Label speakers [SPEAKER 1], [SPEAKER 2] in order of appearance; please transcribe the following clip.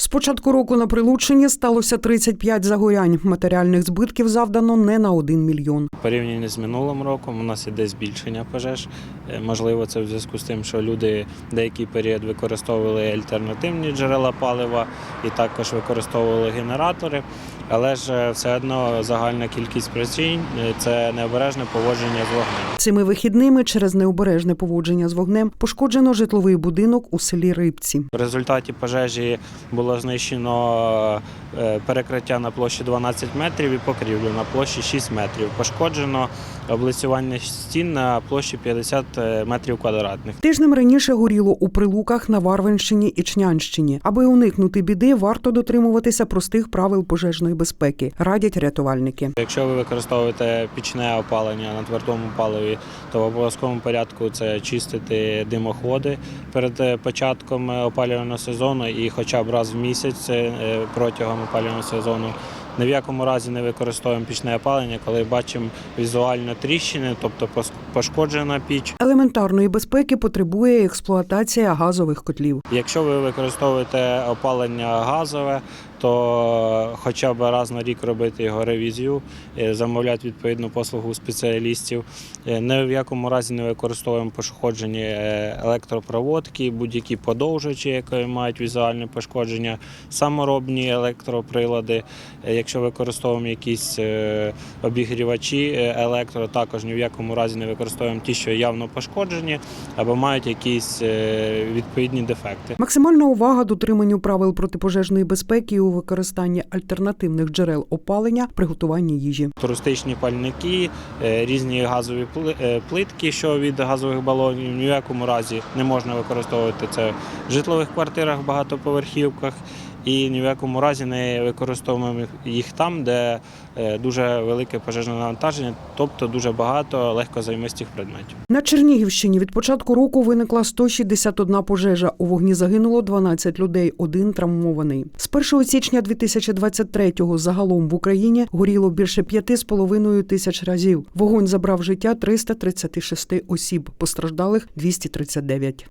[SPEAKER 1] З початку року на Прилуччині сталося 35 загорянь. Матеріальних збитків завдано не на 1 мільйон.
[SPEAKER 2] Порівняно з минулим роком у нас іде збільшення пожеж. Е, Можливо, це в зв'язку з тим, що люди деякий період використовували альтернативні джерела палива і також використовували генератори. Але ж е, все одно загальна кількість причин е, це необережне поводження з вогнем.
[SPEAKER 1] Цими вихідними через необережне поводження з вогнем пошкоджено житловий будинок у селі Рибці.
[SPEAKER 2] В результаті пожежі було знищено е, перекриття на площі 12 метрів і покрівлю на площі 6 метрів. Пошкоджено облицювання стін на площі 50 метрів квадратних.
[SPEAKER 1] Тижнем раніше горіло у прилуках на Варвинщині і Чнянщині. Аби уникнути біди, варто дотримуватися простих правил пожежної безпеки, радять рятувальники.
[SPEAKER 2] Якщо ви використовуєте пічне опалення на твердому паливі, то в обов'язковому порядку це чистити димоходи перед е, початком е, опалювального сезону і хоча б раз в місяць е, протягом опалювального сезону. Ні в якому разі не використовуємо пічне опалення, коли бачимо візуально тріщини, тобто пошкоджена піч.
[SPEAKER 1] Елементарної безпеки потребує експлуатація газових котлів.
[SPEAKER 2] Якщо ви використовуєте опалення газове, то хоча б раз на рік робити його ревізію, е, замовляти відповідну послугу спеціалістів. Е, Ні в якому разі не використовуємо пошкоджені е, електропроводки, будь-які подовжувачі, які мають візуальне пошкодження, саморобні електроприлади. Якщо використовуємо якісь обігрівачі електро, також ні в якому разі не використовуємо ті, що явно пошкоджені або мають якісь е, відповідні дефекти.
[SPEAKER 1] Максимальна увага дотриманню правил протипожежної безпеки у використанні альтернативних джерел опалення, приготуванні їжі.
[SPEAKER 2] Туристичні пальники, е, різні газові е, плитки, що від газових балонів, ні в якому разі не можна використовувати це в житлових квартирах, багатоповерхівках. І ні в якому разі не використовуємо їх там, де е, дуже велике пожежне навантаження, тобто дуже багато легкозаймистих предметів.
[SPEAKER 1] На Чернігівщині від початку року виникла 161 пожежа. У вогні загинуло 12 людей, один травмований. З 1 січня 2023-го загалом в Україні горіло більше 5,5 тисяч разів. Вогонь забрав життя 336 осіб, постраждалих 239.